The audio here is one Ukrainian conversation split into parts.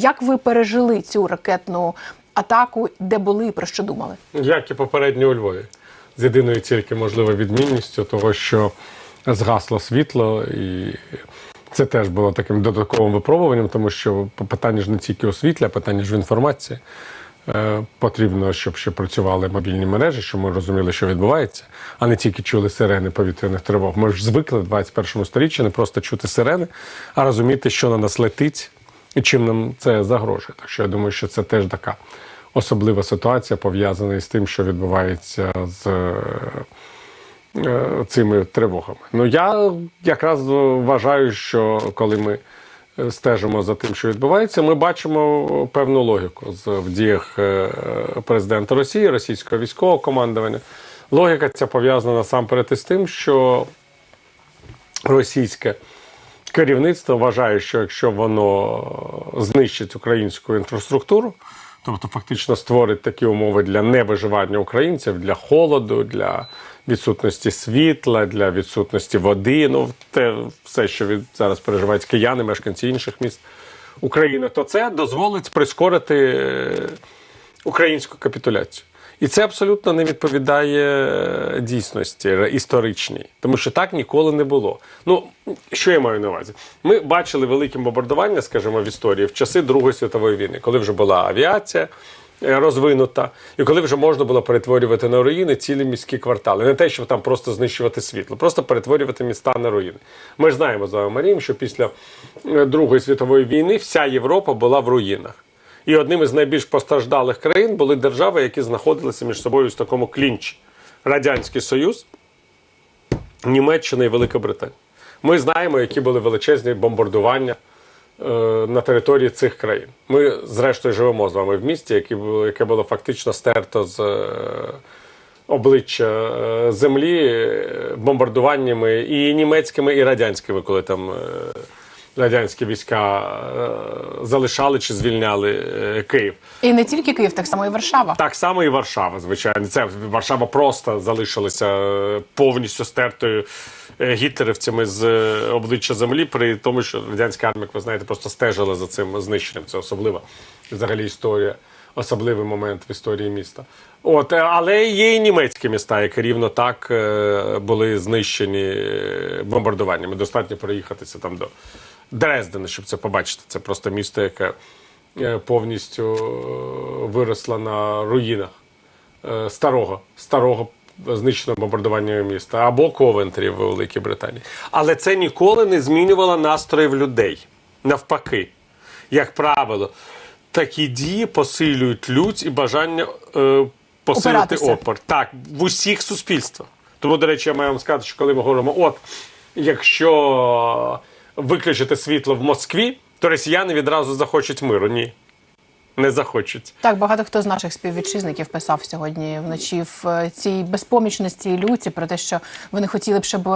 Як ви пережили цю ракетну атаку, де були і про що думали? Як і попередньо у Львові, з єдиною тільки можливо відмінністю того, що згасло світло, і це теж було таким додатковим випробуванням, тому що питання ж не тільки а питання ж в інформації. Е, Потрібно, щоб ще працювали мобільні мережі, щоб ми розуміли, що відбувається, а не тільки чули сирени повітряних тривог. Ми ж звикли в 21 сторіччі не просто чути сирени, а розуміти, що на нас летить і чим нам це загрожує. Так що я думаю, що це теж така особлива ситуація, пов'язана із тим, що відбувається з е, цими тривогами. Ну я якраз вважаю, що коли ми е, стежимо за тим, що відбувається, ми бачимо певну логіку з в діях е, президента Росії, російського військового командування. Логіка ця пов'язана насамперед із тим, що російське керівництво вважає, що якщо воно знищить українську інфраструктуру, тобто фактично створить такі умови для невиживання українців, для холоду, для відсутності світла, для відсутності води, ну те все, що від зараз переживають кияни, мешканці інших міст України, то це дозволить прискорити е, українську капітуляцію. І це абсолютно не відповідає дійсності історичній, тому що так ніколи не було. Ну що я маю на увазі? Ми бачили великі бомбардування, скажімо, в історії в часи Другої світової війни, коли вже була авіація е, розвинута, і коли вже можна було перетворювати на руїни цілі міські квартали. Не те, щоб там просто знищувати світло, просто перетворювати міста на руїни. Ми ж знаємо з вами, Марієм, що після е, Другої світової війни вся Європа була в руїнах. І одним із найбільш постраждалих країн були держави, які знаходилися між собою в такому клінчі: Радянський Союз, Німеччина і Велика Британія. Ми знаємо, які були величезні бомбардування е, на території цих країн. Ми, зрештою, живемо з вами в місті, яке було, яке було фактично стерто з е, обличчя е, землі е, бомбардуваннями і німецькими, і радянськими, коли там. Е, Радянські війська е, залишали чи звільняли е, Київ. І не тільки Київ, так само і Варшава. Так само і Варшава, звичайно. Це Варшава просто залишилася е, повністю стертою гітлерівцями з обличчя землі, при тому, що радянська армія, як ви знаєте, просто стежила за цим знищенням. Це особлива взагалі історія, особливий момент в історії міста. От, але є і німецькі міста, які рівно так були знищені бомбардуваннями. Достатньо проїхатися там до Дрездена, щоб це побачити. Це просто місто, яке е, повністю е, виросло на руїнах е, старого, старого знищеного бомбардуванням міста або Ковентрі в Великій Британії. Але це ніколи не змінювало настроїв людей. Навпаки, як правило, такі дії посилюють лють і бажання е, посилити Опиратися. опор. Так, в усіх суспільствах. Тому, до речі, я маю вам сказати, що коли ми говоримо, от якщо виключити світло в Москві, то росіяни відразу захочуть миру. Ні. Не захочуть. Так, багато хто з наших співвітчизників писав сьогодні вночі в е, цій безпомічності і люті про те, що вони хотіли б, щоб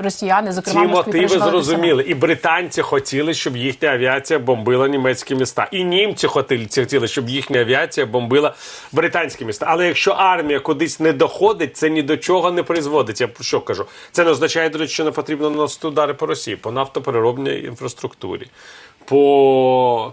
росіяни, зокрема, Ці мотиви зрозуміли. І британці хотіли, щоб їхня авіація бомбила німецькі міста. І німці хотіли, хотіли, щоб їхня авіація бомбила британські міста. Але якщо армія кудись не доходить, це ні до чого не призводить. Я про що кажу? Це не означає, до речі, що не потрібно наносити удари по Росії, по нафтопереробній інфраструктурі, по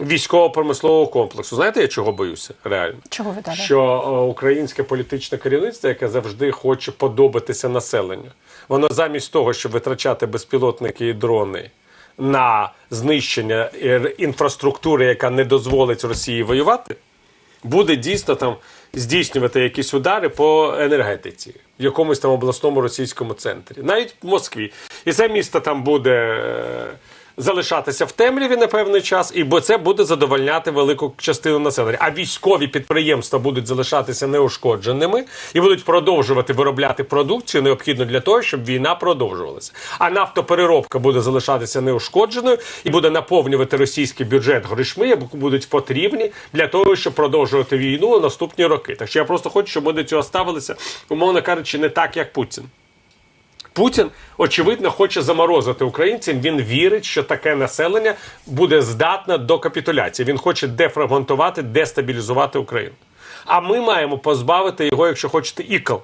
військово-промислового комплексу. Знаєте, я чого боюся? Реально Чого ви далі? що е, українське політичне керівництво, яке завжди хоче подобатися населенню, воно замість того, щоб витрачати безпілотники і дрони на знищення е, інфраструктури, яка не дозволить Росії воювати, буде дійсно там здійснювати якісь удари по енергетиці в якомусь там обласному російському центрі, навіть в Москві. І це місто там буде. Залишатися в темряві на певний час, і бо це буде задовольняти велику частину населення. А військові підприємства будуть залишатися неушкодженими і будуть продовжувати виробляти продукцію, необхідну для того, щоб війна продовжувалася. А нафтопереробка буде залишатися неушкодженою і буде наповнювати російський бюджет гришми, які будуть потрібні для того, щоб продовжувати війну наступні роки. Так що я просто хочу, щоб ми до цього ставилися, умовно кажучи, не так, як Путін. Путін, очевидно, хоче заморозити українців. Він вірить, що таке населення буде здатне до капітуляції. Він хоче дефрагментувати, дестабілізувати Україну. А ми маємо позбавити його, якщо хочете, ікл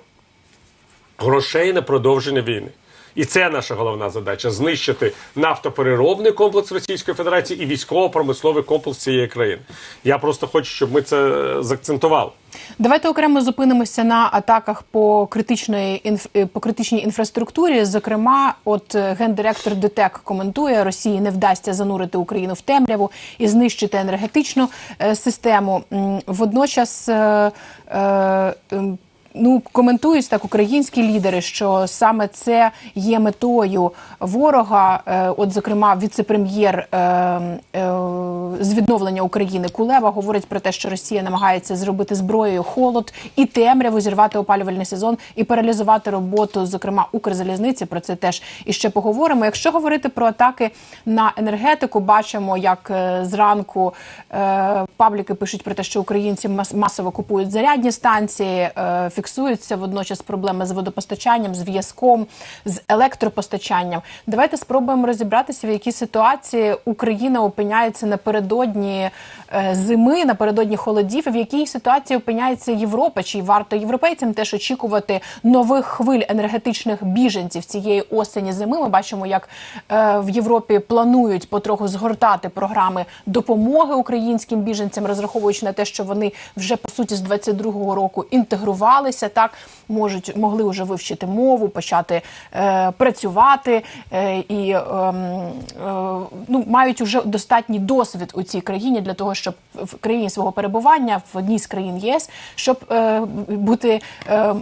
грошей на продовження війни. І це наша головна задача знищити нафтопереробний комплекс Російської Федерації і військово-промисловий комплекс цієї країни. Я просто хочу, щоб ми це е, заакцентували. Давайте окремо зупинимося на атаках по критичної інф... е, по критичній інфраструктурі. Зокрема, от е, гендиректор ДТЕК коментує, Росії не вдасться занурити Україну в темряву і знищити енергетичну систему. Водночас. Ну, коментують так українські лідери, що саме це є метою ворога. Е, От, зокрема, віце-прем'єр е, е, з відновлення України Кулева говорить про те, що Росія намагається зробити зброєю холод і темряву, зірвати опалювальний сезон і паралізувати роботу, зокрема Укрзалізниці. Про це теж іще поговоримо. Якщо говорити про атаки на енергетику, бачимо, як зранку пабліки пишуть про те, що українці мас- масово купують зарядні станції. Е, фіксуються водночас проблеми з водопостачанням, зв'язком, з електропостачанням. Давайте спробуємо розібратися, в якій ситуації Україна опиняється напередодні е, зими, напередодні холодів, і в якій ситуації опиняється Європа. Чи варто європейцям теж очікувати нових хвиль енергетичних біженців цієї осені зими? Ми бачимо, як е, в Європі планують потроху згортати програми допомоги українським біженцям, розраховуючи на те, що вони вже по суті з 22-го року інтегрувалися, так можуть могли вже вивчити мову, почати е, працювати е, і ем, е, ну мають уже достатній досвід у цій країні для того, щоб в країні свого перебування в одній з країн ЄС, щоб е, бути е,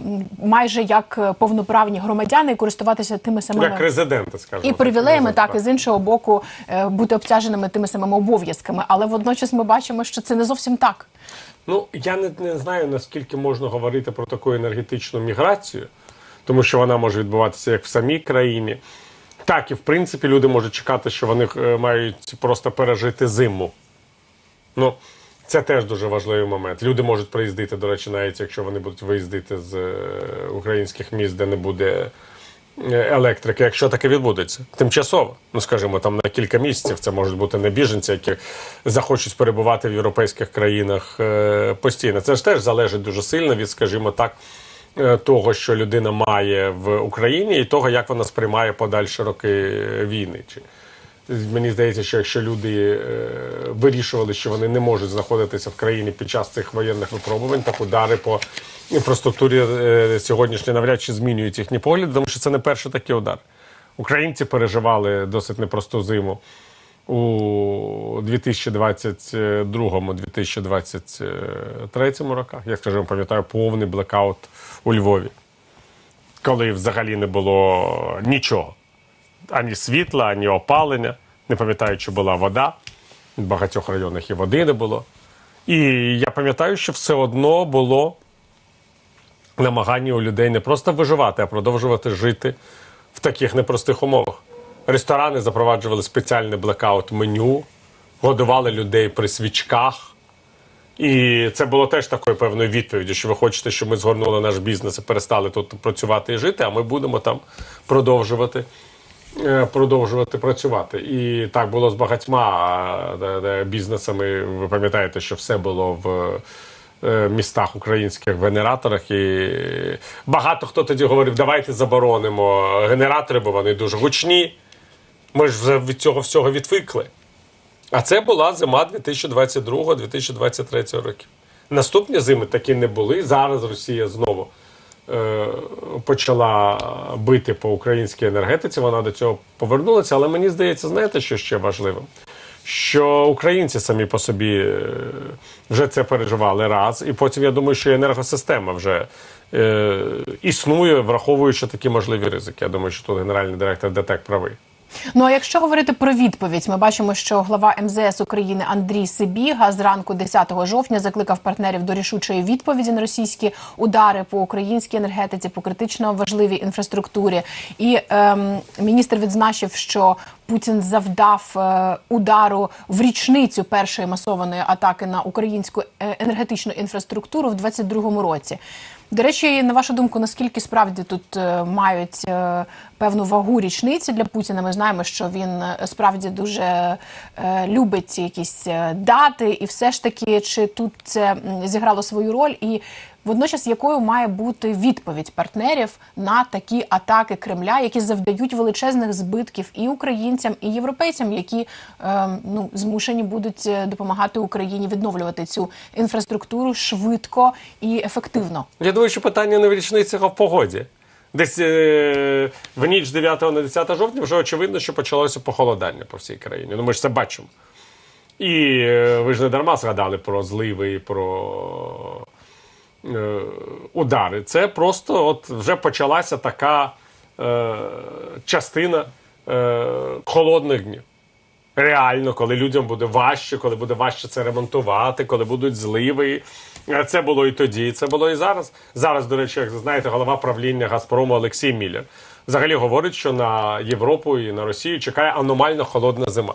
майже як повноправні громадяни і користуватися тими самими Як резиденти, скажімо. і привілеями, так і з іншого боку е, бути обтяженими тими самими обов'язками. Але водночас ми бачимо, що це не зовсім так. Ну я не, не знаю наскільки можна говорити про таку енергетичну міграцію, тому що вона може відбуватися як в самій країні, так і в принципі люди можуть чекати, що вони е, мають просто пережити зиму. Ну, це теж дуже важливий момент. Люди можуть приїздити, до речі, навіть якщо вони будуть виїздити з е, українських міст, де не буде електрики, якщо таке відбудеться. Тимчасово, ну скажімо, там на кілька місяців це можуть бути не біженці, які захочуть перебувати в європейських країнах е, постійно. Це ж теж залежить дуже сильно від, скажімо так, е, того, що людина має в Україні, і того, як вона сприймає подальші роки війни. Мені здається, що якщо люди е, вирішували, що вони не можуть знаходитися в країні під час цих воєнних випробувань, так удари по інфраструктурі е, сьогоднішні навряд чи змінюють їхні погляди, тому що це не перший такий удар. Українці переживали досить непросту зиму у 2022-2023 роках. Я скажімо, пам'ятаю повний блекаут у Львові, коли взагалі не було нічого ані світла, ані опалення. Не пам'ятаю, чи була вода. В багатьох районах і води не було. І я пам'ятаю, що все одно було намагання у людей не просто виживати, а продовжувати жити в таких непростих умовах. Ресторани запроваджували спеціальне блекаут меню, годували людей при свічках. І це було теж такою певною відповіддю, що ви хочете, щоб ми згорнули наш бізнес і перестали тут працювати і жити, а ми будемо там продовжувати. Е, Продовжувати працювати. І так було з багатьма бізнесами. Ви пам'ятаєте, що все було в е, містах українських генераторах. І багато хто тоді говорив, давайте заборонимо генератори, бо вони дуже гучні. Ми ж від цього всього відвикли. А це була зима 2022-2023 років. Наступні зими такі не були. Зараз Росія знову почала бити по українській енергетиці. Вона до цього повернулася. Але мені здається, знаєте, що ще важливо? Що українці самі по собі е, вже це переживали раз, і потім я думаю, що енергосистема вже е, існує, враховуючи такі можливі ризики. Я думаю, що тут генеральний директор ДТЕК правий. Ну а якщо говорити про відповідь, ми бачимо, що глава МЗС України Андрій Сибіга зранку 10 жовтня закликав партнерів до рішучої відповіді на російські удари по українській енергетиці, по критично важливій інфраструктурі. І ем, міністр відзначив, що Путін завдав е, удару в річницю першої масованої атаки на українську е, енергетичну інфраструктуру в 22-му році. До речі, на вашу думку, наскільки справді тут е, мають е, певну вагу річниці для Путіна? Ми знаємо, що він е, справді дуже любить якісь дати, і все ж таки, чи тут це зіграло свою роль, і Водночас, якою має бути відповідь партнерів на такі атаки Кремля, які завдають величезних збитків і українцям, і європейцям, які е, ну змушені будуть е, допомагати Україні відновлювати цю інфраструктуру швидко і ефективно. Я думаю, що питання не в річницях, а в погоді. Десь е, в ніч 9 на 10 жовтня вже очевидно, що почалося похолодання по всій країні. Ну ми ж це бачимо. І е, ви ж не дарма згадали про зливи про е, удари. Це просто от вже почалася така е, частина е, холодних днів. Реально, коли людям буде важче, коли буде важче це ремонтувати, коли будуть зливи. Е, Це було і тоді, це було і зараз. Зараз, до речі, як знаєте, голова правління Газпрому Олексій Міллер взагалі говорить, що на Європу і на Росію чекає аномально холодна зима,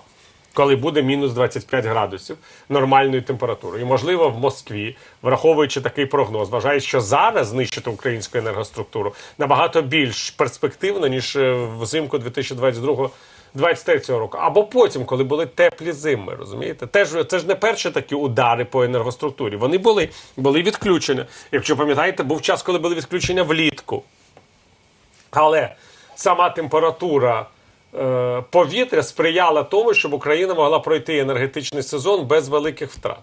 коли буде мінус 25 градусів нормальної температури. І можливо в Москві, враховуючи такий прогноз, вважають, що зараз знищити українську енергоструктуру набагато більш перспективно ніж е, взимку 2022 23-го року, або потім, коли були теплі зими, розумієте? Теж це ж не перші такі удари по енергоструктурі. Вони були, були відключення. Якщо пам'ятаєте, був час, коли були відключення влітку. Але сама температура повітря сприяла тому, щоб Україна могла пройти енергетичний сезон без великих втрат.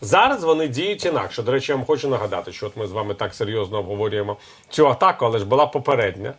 Зараз вони діють інакше. До речі, я вам хочу нагадати, що от ми з вами так серйозно обговорюємо цю атаку, але ж була попередня.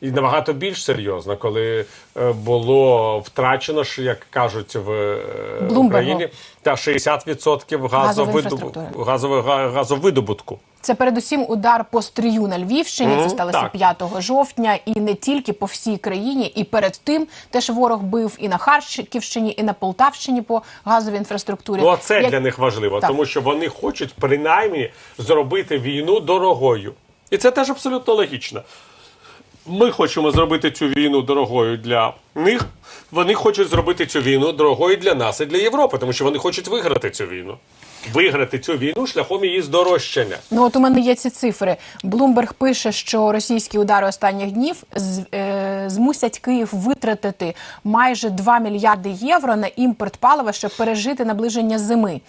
І набагато більш серйозно, коли е, було втрачено, як кажуть в е, Україні, та 60% газовидобу... інфраструктури. газовидобутку. Це передусім удар по стрію на Львівщині. Це сталося так. 5 жовтня, і не тільки по всій країні. І перед тим теж ворог бив і на Харківщині, і на Полтавщині по газовій інфраструктурі. Ну, а це Як- для них важливо, Так. тому що вони хочуть принаймні зробити війну дорогою. І це теж абсолютно логічно. Ми хочемо зробити цю війну дорогою для них. Вони хочуть зробити цю війну дорогою для нас і для Європи, тому що вони хочуть виграти цю війну. Виграти цю війну шляхом її здорожчання. Ну от у мене є ці цифри. Блумберг пише, що російські удари останніх днів з, е, змусять Київ витратити майже 2 мільярди євро на імпорт палива, щоб пережити наближення зими.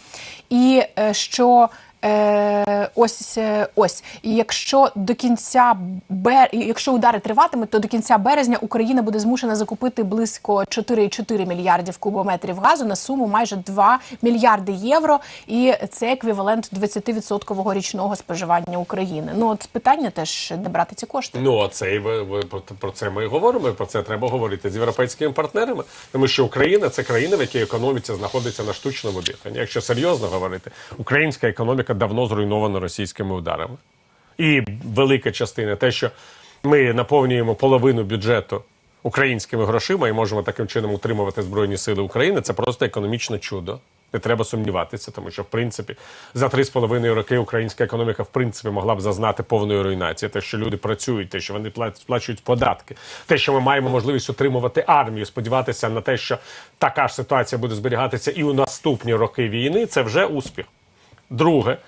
І е, що Е, ось е, ось, і якщо до кінця бер... якщо удари триватимуть, то до кінця березня Україна буде змушена закупити близько 4,4 мільярдів кубометрів газу на суму майже 2 мільярди євро, і це еквівалент 20% річного споживання України. Ну от питання теж де брати ці кошти. Ну, оце і ви, ви про, це ми і говоримо. Про це треба говорити з європейськими партнерами, тому що Україна це країна, в якій економіка знаходиться на штучному диханні. Якщо серйозно говорити, українська економіка давно зруйнована російськими ударами. І велика частина те, що ми наповнюємо половину бюджету українськими грошима і можемо таким чином утримувати збройні сили України, це просто економічне чудо. Не треба сумніватися, тому що в принципі за три з половиною роки українська економіка в принципі могла б зазнати повної руйнації. Те, що люди працюють, те, що вони пла- сплачують податки, те, що ми маємо можливість утримувати армію, сподіватися на те, що така ж ситуація буде зберігатися і у наступні роки війни, це вже успіх. Друге,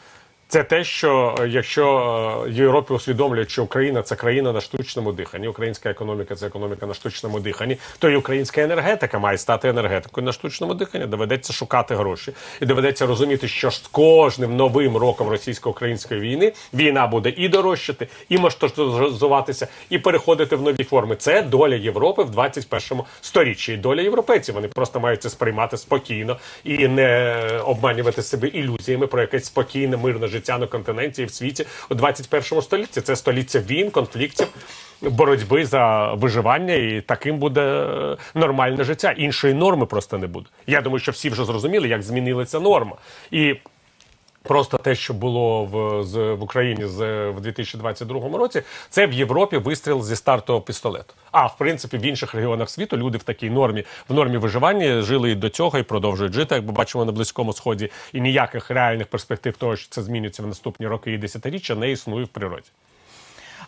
це те, що е, якщо е, Європі усвідомлюють, що Україна це країна на штучному диханні, українська економіка це економіка на штучному диханні, то і українська енергетика має стати енергетикою на штучному диханні. Доведеться шукати гроші, і доведеться розуміти, що з кожним новим роком російсько-української війни війна буде і дорожчати, і масштабізуватися, і переходити в нові форми. Це доля Європи в 21 сторіччі. І доля європейців. Вони просто мають це сприймати спокійно і не обманювати себе ілюзіями про якесь спокійне мирне життя на континенті і в світі у 21 столітті. Це століття війн, конфліктів. Боротьби за виживання, і таким буде е, нормальне життя. Іншої норми просто не буде. Я думаю, що всі вже зрозуміли, як змінилася норма. І Просто те, що було в, з, в Україні з, в 2022 році, це в Європі вистріл зі стартового пістолету. А в принципі, в інших регіонах світу люди в такій нормі, в нормі виживання жили і до цього і продовжують жити, як ми бачимо на близькому сході. І ніяких реальних перспектив того, що це зміниться в наступні роки і десятиріччя, не існує в природі.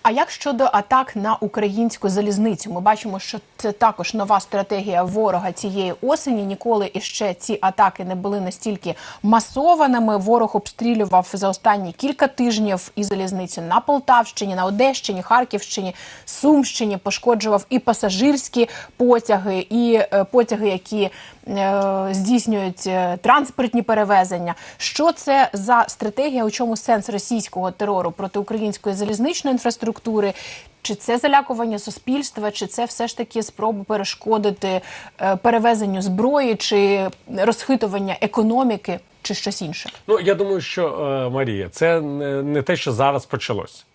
А як щодо атак на українську залізницю? Ми бачимо, що це також нова стратегія ворога цієї осені. Ніколи іще ці атаки не були настільки масованими. Ворог обстрілював за останні кілька тижнів і залізницю на Полтавщині, на Одещині, Харківщині, Сумщині. Пошкоджував і пасажирські потяги, і е, потяги, які здійснюють е, транспортні перевезення. Що це за стратегія? У чому сенс російського терору проти української залізничної інфраструктури? Чи це залякування суспільства, чи це все ж таки спроба перешкодити е, перевезенню зброї, чи розхитування економіки, чи щось інше? Ну, я думаю, що е, Марія, це не те, що зараз почалось.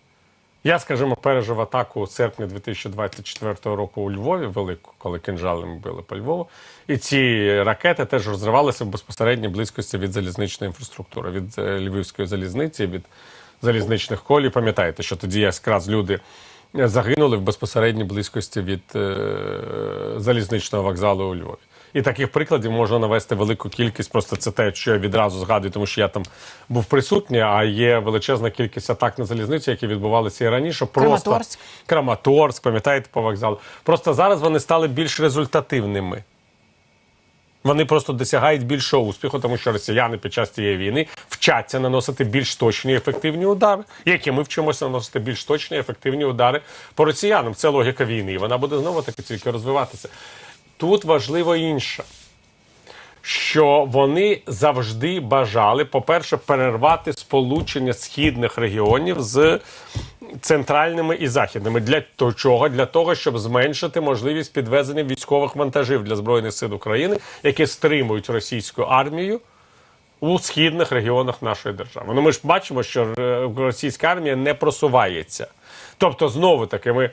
Я, скажімо, пережив атаку у серпні 2024 року у Львові, велику, коли кинжалами били по Львову. І ці ракети теж розривалися в безпосередній близькості від залізничної інфраструктури, від е, Львівської залізниці, від залізничних колій. Пам'ятаєте, що тоді якраз люди загинули в безпосередній близькості від е, залізничного вокзалу у Львові. І таких прикладів можна навести велику кількість. Просто це те, що я відразу згадую, тому що я там був присутній, а є величезна кількість атак на залізницю, які відбувалися і раніше. Просто Краматорськ. Краматорськ, пам'ятаєте, по вокзалу. Просто зараз вони стали більш результативними. Вони просто досягають більшого успіху, тому що росіяни під час цієї війни вчаться наносити більш точні і ефективні удари, які ми вчимося наносити більш точні і ефективні удари по росіянам. Це логіка війни, і вона буде знову таки тільки розвиватися. Тут важливо інше, що вони завжди бажали, по-перше, перервати сполучення східних регіонів з центральними і західними. Для чого? Для того, щоб зменшити можливість підвезення військових вантажів для Збройних сил України, які стримують російську армію у східних регіонах нашої держави. Ну ми ж бачимо, що російська армія не просувається. Тобто, знову таки, ми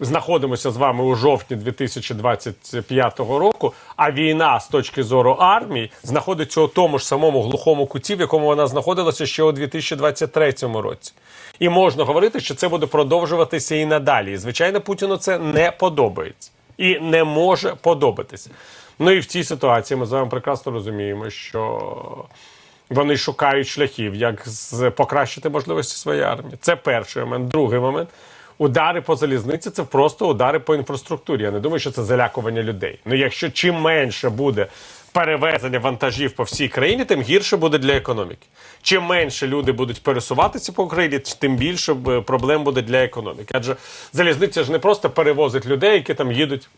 знаходимося з вами у жовтні 2025 року, а війна з точки зору армії знаходиться у тому ж самому глухому куті, в якому вона знаходилася ще у 2023 році. І можна говорити, що це буде продовжуватися і надалі. І, звичайно, Путіну це не подобається і не може подобатися. Ну і в цій ситуації ми з вами прекрасно розуміємо, що вони шукають шляхів, як покращити можливості своєї армії. Це перший момент. Другий момент. Удари по залізниці це просто удари по інфраструктурі. Я не думаю, що це залякування людей. Ну, якщо чим менше буде перевезення вантажів по всій країні, тим гірше буде для економіки. Чим менше люди будуть пересуватися по Україні, тим більше е, проблем буде для економіки. Адже залізниця ж не просто перевозить людей, які там їдуть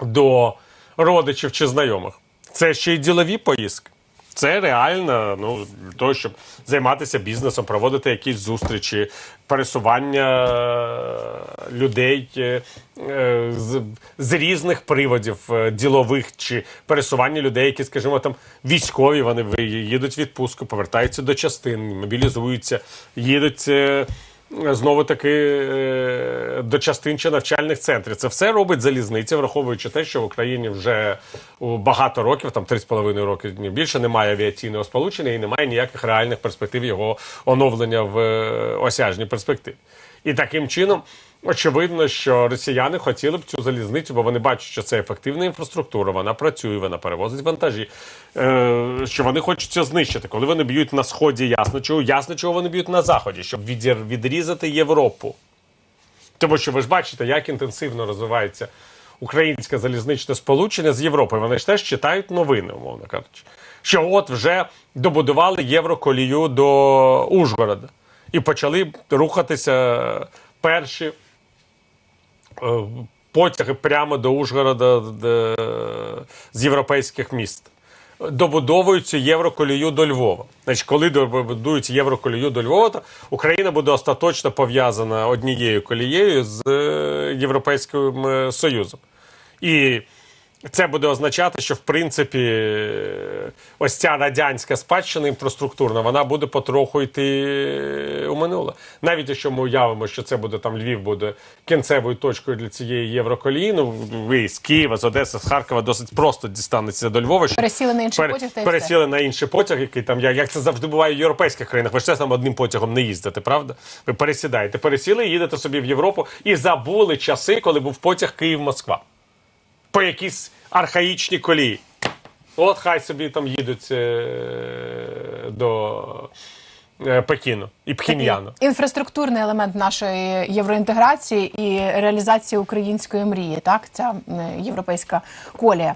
до родичів чи знайомих. Це ще й ділові поїздки. Це реально ну, для того, щоб займатися бізнесом, проводити якісь зустрічі, пересування е, людей е, е, з, з різних приводів ділових чи пересування людей, які, скажімо, там військові, вони їдуть в відпустку, повертаються до частин, мобілізуються, їдуть. Знову таки е, до частин чи навчальних центрів. Це все робить залізниця, враховуючи те, що в Україні вже багато років, там 3,5 роки більше, немає авіаційного сполучення і немає ніяких реальних перспектив його оновлення в е, осяжній перспективі. І таким чином. Очевидно, що росіяни хотіли б цю залізницю, бо вони бачать, що це ефективна інфраструктура, вона працює, вона перевозить вантажі. Е, що вони хочуть це знищити. Коли вони б'ють на сході, ясно чого, ясно, чого вони б'ють на заході, щоб відрізати Європу. Тому що ви ж бачите, як інтенсивно розвивається українське залізничне сполучення з Європою. Вони ж теж читають новини, умовно кажучи. Що от вже добудували євроколію до Ужгорода і почали рухатися перші потяги прямо до Ужгорода де, з європейських міст. Добудовують цю євроколію до Львова. Значить, коли добудують євроколію до Львова, то Україна буде остаточно пов'язана однією колією з е, Європейським е, Союзом. І це буде означати, що в принципі е, ось ця радянська спадщина інфраструктурна, вона буде потроху йти у минуле. Навіть якщо ми уявимо, що це буде там Львів буде кінцевою точкою для цієї євроколії, ну ви з Києва, з Одеси, з Харкова досить просто дістанеться до Львова. щоб Пересіли на інший пере- потяг та все. пересіли на інший потяг, який там як, як це завжди буває в європейських країнах. Ви ж теж там одним потягом не їздите, правда? Ви пересідаєте, пересіли, їдете собі в Європу і забули часи, коли був потяг Київ-Москва по якійсь архаїчній колії. От хай собі там їдуть е, до е, Пекіну і Пхім'яну. Інфраструктурний елемент нашої євроінтеграції і реалізації української мрії, так ця е, європейська колія.